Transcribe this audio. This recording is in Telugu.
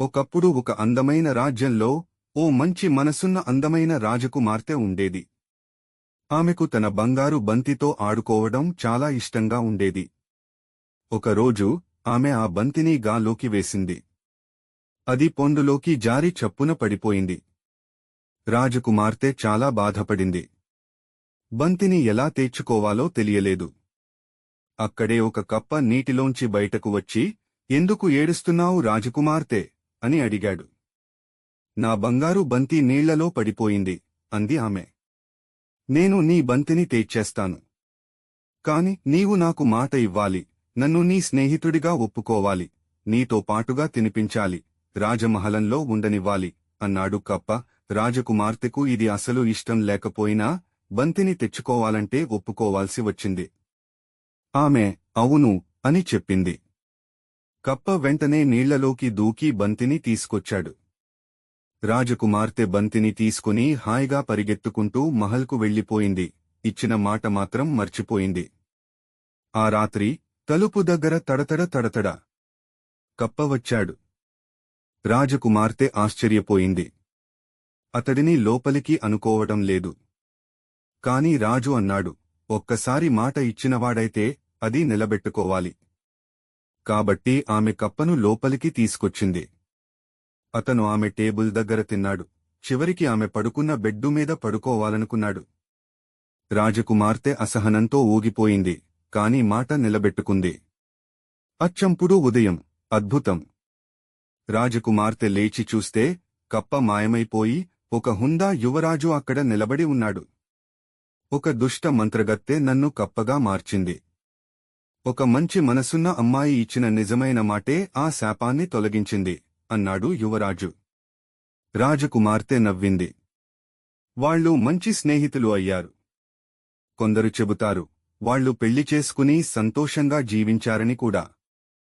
ఒకప్పుడు ఒక అందమైన రాజ్యంలో ఓ మంచి మనసున్న అందమైన రాజకుమార్తె ఉండేది. ఆమెకు తన బంగారు బంతితో ఆడుకోవడం చాలా ఇష్టంగా ఉండేది. ఒకరోజు ఆమె ఆ బంతిని గాలోకి వేసింది. అది పొండులోకి జారి చప్పున పడిపోయింది. రాజకుమార్తె చాలా బాధపడింది. బంతిని ఎలా తెచ్చుకోవాలో తెలియలేదు. అక్కడే ఒక కప్ప నీటిలోంచి బయటకు వచ్చి ఎందుకు ఏడుస్తున్నావు రాజకుమార్తె? అని అడిగాడు. నా బంగారు బంతి నీళ్ళలో పడిపోయింది అంది ఆమె. నేను నీ బంతిని తెచ్చేస్తాను కాని నీవు నాకు మాట ఇవ్వాలి నన్ను నీ స్నేహితుడిగా ఒప్పుకోవాలి నీతో పాటుగా తినిపించాలి రాజమహలంలో ఉండనివ్వాలి అన్నాడు కప్ప. రాజకుమార్తెకు ఇది అసలు ఇష్టం లేకపోయినా బంతిని తెచ్చుకోవాలంటే ఒప్పుకోవాల్సి వచ్చింది. ఆమె అవును అని చెప్పింది. కప్ప వెంటనే నీళ్ళలోకి దూకి బంతిని తీసుకొచ్చాడు. రాజకుమార్తె బంతిని తీసుకుని హాయిగా పరిగెత్తుకుంటూ మహల్కు వెళ్ళిపోయింది ఇచ్చిన మాట మాత్రం మర్చిపోయింది. ఆ రాత్రి తలుపు దగ్గర తడతడ తడతడ కప్ప వచ్చాడు. రాజకుమార్తె ఆశ్చర్యపోయింది. అతడిని లోపలికి అనుకోవటం లేదు. కాని రాజు అన్నాడు ఒక్కసారి మాట ఇచ్చినవాడైతే అది నిలబెట్టుకోవాలి. కాబట్టి ఆమె కప్పను లోపలికి తీసుకొచ్చింది. అతను ఆమె టేబుల్ దగ్గర తిన్నాడు. చివరికి ఆమె పడుకున్న బెడ్డు మీద పడుకోవాలనుకున్నాడు. రాజకుమార్తె అసహనంతో ఊగిపోయింది కాని మాట నిలబెట్టుకుంది. అచ్చంపుడు ఉదయం అద్భుతం. రాజకుమార్తె లేచి చూస్తే కప్ప మాయమైపోయి ఒక హుందా యువరాజు అక్కడ నిలబడి ఉన్నాడు. ఒక దుష్ట మంత్రగత్తె నన్ను కప్పగా మార్చింది. ఒక మంచి మనసున్న అమ్మాయి ఇచ్చిన నిజమైన మాటే ఆ శాపాన్ని తొలగించింది అన్నాడు యువరాజు. రాజకుమార్తె నవ్వింది. వాళ్ళు మంచి స్నేహితులు అయ్యారు. కొందరు చెబుతారు వాళ్ళు పెళ్ళి చేసుకుని సంతోషంగా జీవించారని కూడా.